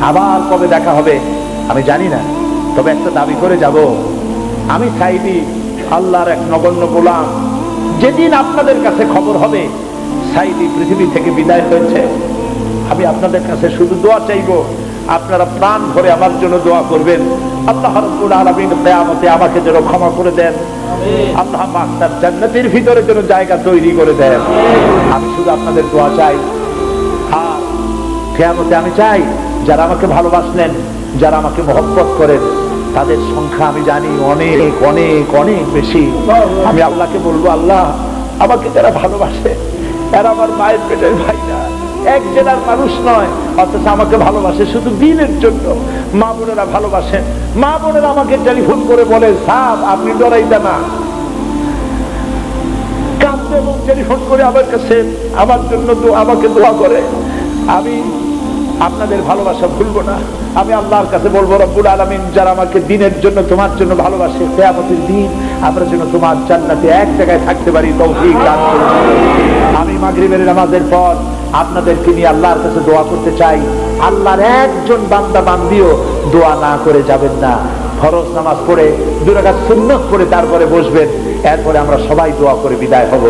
আবার কবে দেখা হবে, আমি জানি না। তবে একটা দাবি করে যাব। আমি সাইদি আল্লাহর এক নগণ্য গোলাম। যেদিন আপনাদের কাছে খবর হবে সাইদি পৃথিবী থেকে বিদায় হয়েছে। আমি আপনাদের কাছে শুধু দোয়া চাইব, আপনারা প্রাণ ভরে আমার জন্য দোয়া করবেন। আল্লাহ রব্বুল আলামিন কিয়ামতে আমাকে যেন ক্ষমা করে দেন। আল্লাহ পাক তার জান্নাতের ভিতরে যেন জায়গা তৈরি করে দেন। আমি শুধু আপনাদের দোয়া চাই। আর কেয়ামতে আমি চাই যারা আমাকে ভালোবাসলেন, যারা আমাকে মহব্বত করেন, তাদের সংখ্যা আমি জানি অনেক অনেক অনেক বেশি। আমি আল্লাহকে বলব, আল্লাহ, আমাকে যারা ভালোবাসে, এরা আমার মায়ের পেটের ভাই না। এক জেলার মানুষ নয়, অথচ আমাকে ভালোবাসে শুধু দিনের জন্য। মা বোনেরা ভালোবাসেন। মা বোনেরা আমাকে টেলিফোন করে বলে সাপ আপনি ডরাইতে না। কাঁদতে এবং টেলিফোন করে আমার কাছে, আমার জন্য আমাকে দোয়া করে। আমি আপনাদের ভালোবাসা ভুলবো না। আমি আল্লাহর কাছে বলব, রব্বুল আলমিন, যারা আমাকে দিনের জন্য তোমার জন্য ভালোবাসে, কেয়ামতের দিন আমরা যেন তোমার জান্নাতে এক জায়গায় থাকতে পারি, তৌফিক দান। আমি মাগরিবের নামাজের পর আপনাদেরকে নিয়ে আল্লাহর কাছে দোয়া করতে চাই। আল্লাহর একজন বান্দা বান্দিও দোয়া না করে যাবেন না। ফরজ নামাজ পড়ে দুরাকাত সুন্নত করে তারপরে বসবেন। এরপরে আমরা সবাই দোয়া করে বিদায় হব।